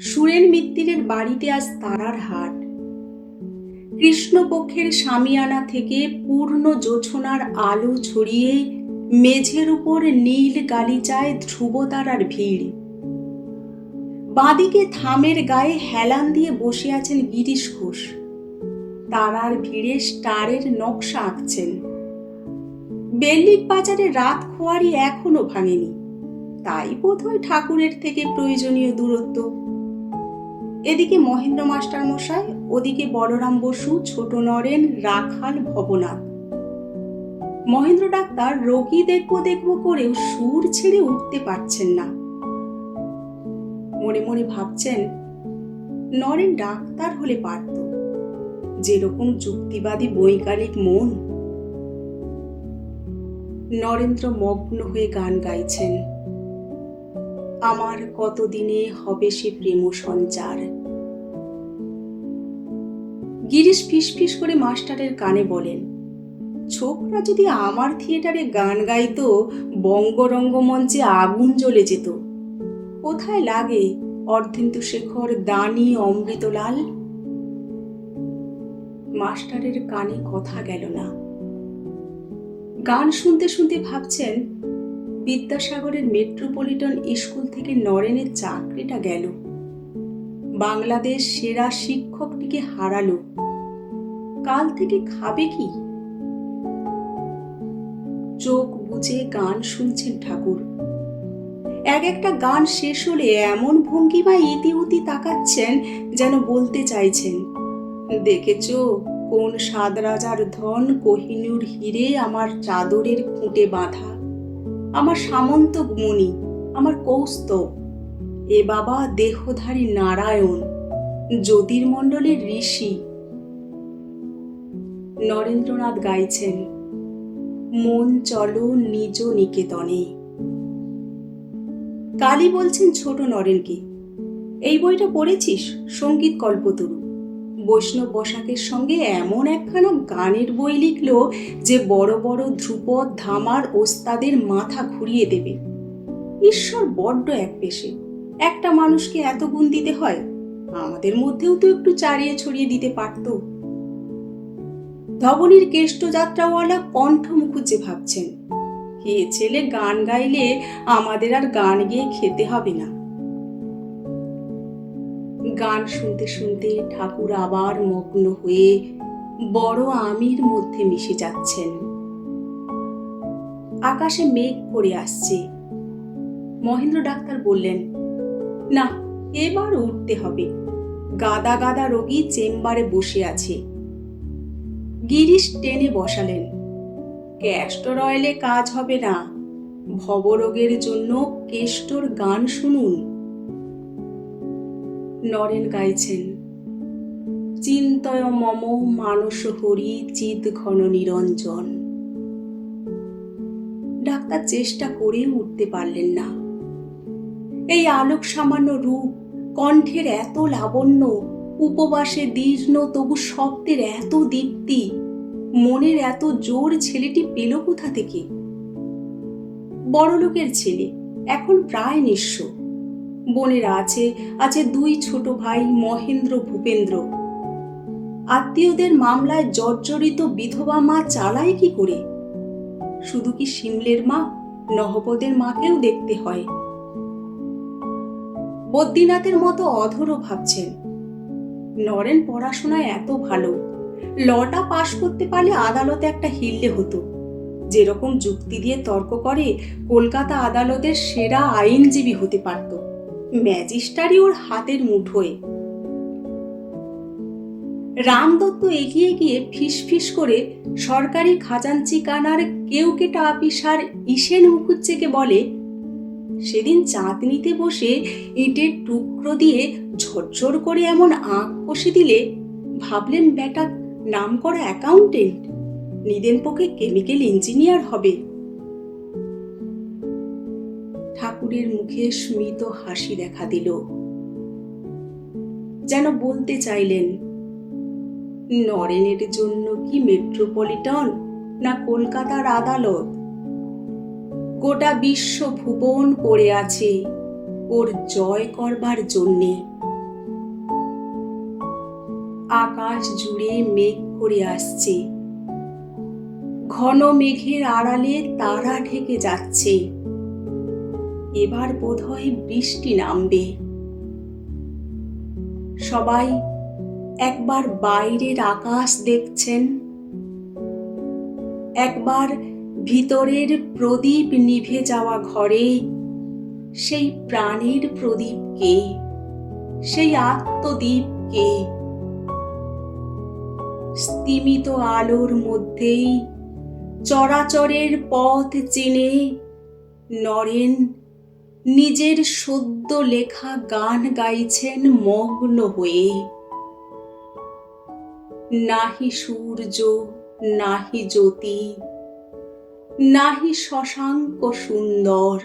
সুরেন মিত্তিরের বাড়িতে আজ তারার হাট। কৃষ্ণপক্ষের সামিয়ানা থেকে পূর্ণ জোছনার আলো ছড়িয়ে মেঝের উপর নীল গালিচায় ধ্রুবতারার ভিড়। বাঁদিকে থামের গায়ে হেলান দিয়ে বসে আছেন গিরিশ ঘোষ। তারার ভিড়ে স্টারের নকশা আঁকছেন। বেল্লিক বাজারে রাত খোয়ারি এখনও ভাঙেনি। তাই বোধহয় ঠাকুরের থেকে প্রয়োজনীয় দূরত্ব। এদিকে মহেন্দ্র মাস্টার মশাই, ওদিকে বলরাম বসু, ছোট নরেন, রাখাল, ভবনাথ। মহেন্দ্র ডাক্তার রোগী দেখব দেখব করেও সুর ছেড়ে উঠতে পারছেন না। মনে মনে ভাবছেন, নরেন ডাক্তার হলে পারত। যেরকম যুক্তিবাদী বৈজ্ঞানিক মন। নরেন্দ্র মগ্ন হয়ে গান গাইছেন। আমার কতদিনে হবে সে প্রেম সঞ্চার? গিরিশ ফিসফিস করে মাস্টারের কানে বলেন, ছোকরা যদি আমার থিয়েটারে গান গাইতো বঙ্গরঙ্গ মঞ্চে আগুন জ্বলে যেত। কোথায় লাগে অর্ধেন্দু শেখর, দানি, অমৃতলাল? মাস্টারের কানে কথা গেল না। গান শুনতে শুনতে ভাবছেন বিদ্যাসাগরের মেট্রোপলিটন স্কুল থেকে নরেনের চাকরিটা গেল। বাংলাদেশ সেরা শিক্ষকটিকে হারালো। কাল থেকে খাবে কি? চোখ বুঝে গান শুনছেন ঠাকুর। এক একটা গান শেষ হলে এমন ভঙ্গিমায় ইতিউতি তাকাচ্ছেন যেন বলতে চাইছেন, দেখেছ কোন সাদ রাজার ধন কোহিনুর হিরে আমার চাদরের খুঁটে বাঁধা? আমার সামন্ত মণি আমার কৌস্তব। এ বাবা দেহধারী নারায়ণ, জ্যোতির্মণ্ডলের ঋষি। নরেন্দ্রনাথ গাইছেন, মন চলো নিজ নিকেতনে। কালী বলছেন, ছোট নরেনকে, এই বইটা পড়েছিস? সংগীত কল্পতরু। বৈষ্ণব বসাকের সঙ্গে এমন একখানা গানের বই লিখল যে বড় বড় ধ্রুপদ, ধামার ওস্তাদের মাথা ঘুরিয়ে দেবে। ঈশ্বর বড্ড এক পেশে একটা মানুষকে এত গুণ দিতে হয়, আমাদের মধ্যেও তো একটু চারিয়ে ছড়িয়ে দিতে পারত। ধবনীর কেষ্ট যাত্রাওয়ালা কণ্ঠ মুখুজ্জে ভাবছেন, হে ছেলে, গান গাইলে আমাদের আর গান গিয়ে খেতে হবে না। গান শুনতে শুনতে ঠাকুর আবার মগ্ন হয়ে বড় আমির মধ্যে মিশে যাচ্ছেন। আকাশে মেঘ পড়ে আসছে। মহেন্দ্র ডাক্তার বললেন, না, এবার উঠতে হবে। গাদা গাদা রোগী চেম্বারে বসে আছে। গিরিশ টেনে বসালেন ক্যাস্টর অয়েলে কাজ হবে না। ভবরোগের জন্য কেষ্টর গান শুনুন। নরেন গাইছেন। চিন্তয় মম মানস হরি চিদ ঘন নিরঞ্জন। ডাক্তার চেষ্টা করেও উঠতে পারলেন না। এই আলোক সামান্য রূপ কণ্ঠের এত লাবণ্য, উপবাসে দীর্ণ, তবু শব্দের এত দীপ্তি, মনের এত জোর ছেলেটি পেল কোথা থেকে? বড়লোকের ছেলে, এখন প্রায় নিঃস্ব। বোনের আছে আছে দুই ছোট ভাই মহেন্দ্র ভূপেন্দ্র। আত্মীয়দের মামলায় জর্জরিত বিধবা মা চালায় কি করে? শুধু কি শিমলের মা নহপদের মাকেও দেখতে হয়। বদ্রীনাথের মতো অধরও ভাবছেন। নরেন পড়াশোনায় এত ভালো, লটা পাশ করতে পারলে আদালতে একটা হিললে হতো। যেরকম যুক্তি দিয়ে তর্ক করে, কলকাতা আদালতের সেরা আইনজীবী হতে পারত। ম্যাজিস্টারি ওর হাতের মুঠোয়। রামদত্ত এগিয়ে গিয়ে ফিস করে সরকারি খাজাঞ্চিকানার কেউ কেটা আপিসার ঈশেন মুখুজ্জেকে বলে, সেদিন চাঁদনিতে বসে ইটের টুকরো দিয়ে ঝরঝর করে এমন আঁক কষে দিলে ভাবলেন বেটা নাম করা অ্যাকাউন্টেন্ট নিদেন পক্ষে কেমিক্যাল ইঞ্জিনিয়ার হবে। ঠাকুরের মুখে স্মিত হাসি দেখা দিল। যেন বলতে চাইলেন, নরেনের জন্য কি মেট্রোপলিটন না কলকাতার আদালত? গোটা বিশ্ব ভুবন পড়ে আছে ওর জয় করবার জন্যে। আকাশ জুড়ে মেঘ করে আসছে। ঘন মেঘের আড়ালে তারা ঢেকে যাচ্ছে। এবার বোধহয় বৃষ্টি নামবে। সবাই একবার বাইরের আকাশ দেখছেন। একবার ভিতরের প্রদীপ নিভে যাওয়া ঘরে সেই প্রাণের প্রদীপকে সেই আত্মদীপকে স্তিমিত আলোর মধ্যেই চরাচরের পথ চিনে নরেন নিজের সদ্য লেখা গান গাইছেন মগ্ন হয়ে। নাহি সূর্য নাহি জ্যোতি নাহি শশাঙ্ক সুন্দর।